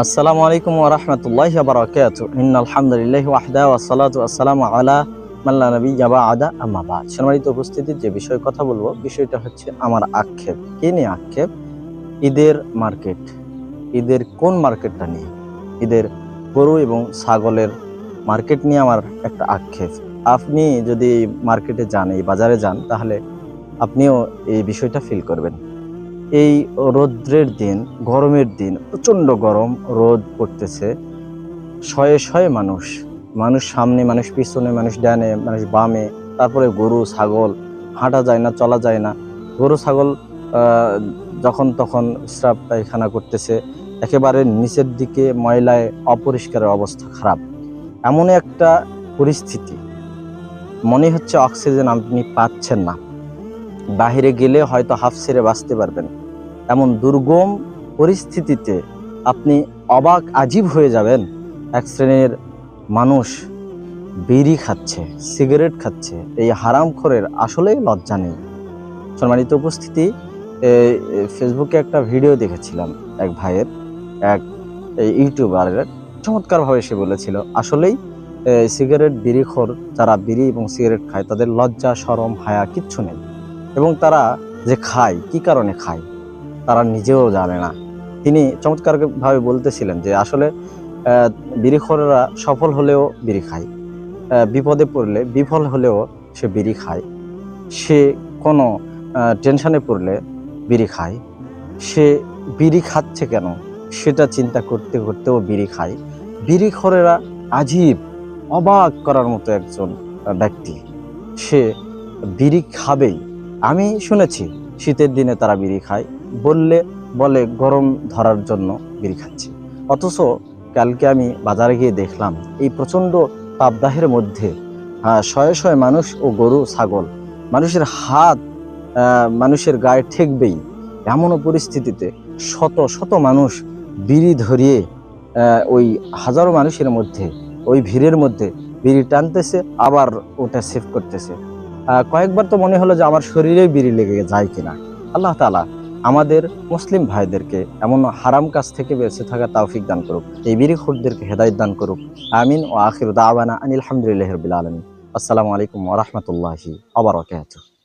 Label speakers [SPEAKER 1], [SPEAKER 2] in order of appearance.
[SPEAKER 1] আসসালামু আলাইকুম ওয়া রাহমাতুল্লাহি ওয়া বারাকাতুহু। ইন্নাল হামদুলিল্লাহি ওয়াহদা ওয়া সালাতু ওয়াসসালামু আলা মান লা নাবিয়্যা বা'দা, আম্মা বা'দ। সম্মানিত উপস্থিতি যে বিষয়ে কথা বলব, বিষয়টা হচ্ছে আমার আক্ষেপ। কি নিয়ে আক্ষেপ? ঈদের মার্কেট। ঈদের কোন মার্কেটটা নিয়ে? ঈদের গরু এবং ছাগলের মার্কেট নিয়ে আমার একটা আক্ষেপ। আপনি যদি মার্কেটে যান, এই বাজারে যান, তাহলে আপনিও এই বিষয়টা ফিল করবেন। এই রৌদ্রের দিন, গরমের দিন, প্রচণ্ড গরম রোদ পড়তেছে। শয়ে শয়ে মানুষ মানুষ সামনে, মানুষ পিছনে, মানুষ ডানে, মানুষ বামে, তারপরে গরু, ছাগল, হাঁটা যায় না, চলা যায় না। গরু, ছাগল যখন তখন স্রাব পায়খানা করতেছে, একেবারে নিচের দিকে ময়লায় অপরিষ্কারের অবস্থা খারাপ। এমন একটা পরিস্থিতি। মনে হচ্ছে অক্সিজেন আপনি পাচ্ছেন না। বাহিরে গেলে হয়তো হাফ ছেড়ে বাঁচতে পারবেন। এমন দুর্গম পরিস্থিতিতে আপনি অবাক, আজীব হয়ে যাবেন। এক শ্রেণির মানুষ বিড়ি খাচ্ছে, সিগারেট খাচ্ছে। এই হারামখোরের আসলেই লজ্জা নেই। সম্মানিত উপস্থিতি ফেসবুকে একটা ভিডিও দেখেছিলাম এক ভাইয়ের, এক ইউটিউবারের। চমৎকারভাবে সে বলেছিল, আসলেই সিগারেট বিড়িখোর, যারা বিড়ি এবং সিগারেট খায়, তাদের লজ্জা, সরম, হায়া কিচ্ছু নেই। এবং তারা যে খায়, কি কারণে খায়? তারা নিজেও জানে না। তিনি চমৎকারভাবে বলতেছিলেন যে, আসলে বিড়িখোরেরা সফল হলেও বিড়ি খায়। বিপদে পড়লে, বিফল হলেও সে বিড়ি খায়। সে কোনো টেনশনে পড়লে বিড়ি খায়। সে বিড়ি খাচ্ছে কেন? সেটা চিন্তা করতে করতেও বিড়ি খায়। বিড়িখোরেরা আজীব, অবাক করার মতো একজন ব্যক্তি। সে বিড়ি খাবেই। আমি শুনেছি, শীতের দিনে তারা বিড়ি খায়। বললে বলে গরম ধরার জন্য বিড়ি খাচ্ছি। অথচ কালকে আমি বাজারে গিয়ে দেখলাম, এই প্রচণ্ড তাপদাহের মধ্যে শয়ে শয়ে মানুষ ও গরু ছাগল, মানুষের হাত মানুষের গায়ে ঠেকবেই। এমনও পরিস্থিতিতে শত শত মানুষ বিড়ি ধরিয়ে ওই হাজারো মানুষের মধ্যে, ওই ভিড়ের মধ্যে বিড়ি টানতেছে, আবার ওটা সেভ করতেছে। কয়েকবার তো মনে হলো যে আমার শরীরে বিড়ি লেগে যায় কিনা। আল্লাহ তালা আমাদের মুসলিম ভাইদেরকে এমন হারাম কাজ থেকে বেঁচে থাকা তাওফিক দান করুক, এই বিড়িখোরদেরকে হেদায়ত দান করুক। আমিন ও আখির দাওয়ানা আনিল আলহামদুলিল্লাহ রবিল আলমিন। আসসালামু আলাইকুম ওরহমতুল্লাহি আবার